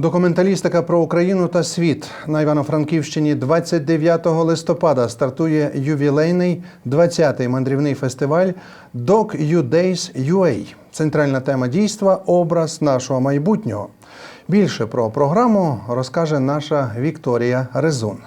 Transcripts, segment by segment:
Документалістика про Україну та світ на Івано-Франківщині 29 листопада стартує ювілейний 20-й мандрівний фестиваль Doc U Days UA. Центральна тема дійства образ нашого майбутнього. Більше про програму розкаже наша Вікторія Резун.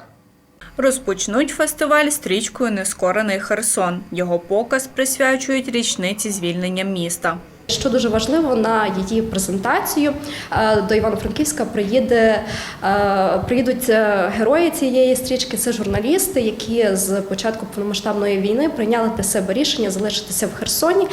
Розпочнуть фестиваль стрічкою Нескорений Херсон. Його показ присвячують річниці звільнення міста. Що дуже важливо на її презентацію е, до Івано-Франківська приїде е, приїдуть е, герої цієї стрічки. Це журналісти, які з початку повномасштабної війни прийняли для себе рішення залишитися в Херсоні.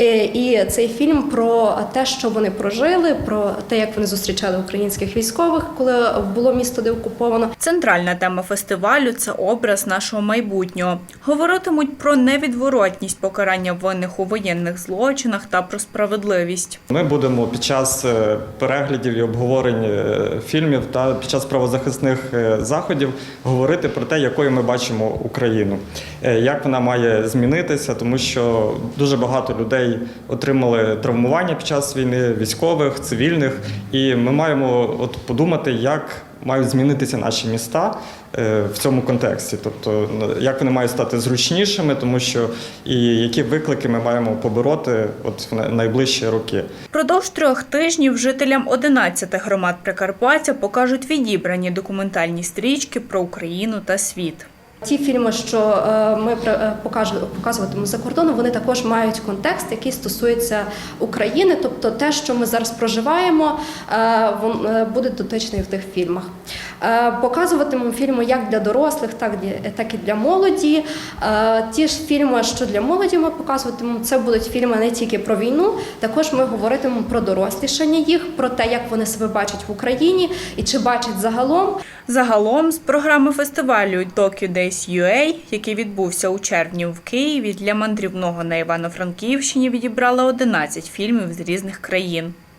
Е, І цей фільм про те, що вони прожили, про те, як вони зустрічали українських військових, коли було місто деокуповано. Центральна тема фестивалю це образ нашого майбутнього. Говоритимуть про невідворотність покарання винних у воєнних злочинах та про справедливість. Ми будемо під час е, переглядів і обговорень е, фільмів та під час правозахисних заходів говорити про те, якою ми бачимо Україну, як вона має змінитися, тому що дуже багато людей отримали травмування під час війни, військових, цивільних, і ми маємо от подумати, як мають змінитися наші міста е, в цьому контексті, тобто ну, як вони мають стати зручнішими, тому що і які виклики ми маємо побороти от в найближчі роки. Продовж трьох тижнів жителям 11 громад Прикарпаття покажуть відібрані документальні стрічки про Україну та світ. Ті фільми, що е, ми е, показуватимемо за кордоном, вони також мають контекст, який стосується України. Тобто, те, що ми зараз проживаємо, е, буде дотичний в тих фільмах. Е, Показуватимемо фільми як для дорослих, так так і для молоді. Е, Ті ж фільми, що для молоді ми показуватимемо, це будуть фільми не тільки про війну, також ми говоритимемо про дорослішання їх, про те, як вони себе бачать в Україні і чи бачать загалом. Загалом з програми фестивалю Tokyo Days UA, який відбувся у червні в Києві, для мандрівного на Івано-Франківщині відібрали 11 фільмів з різних країн.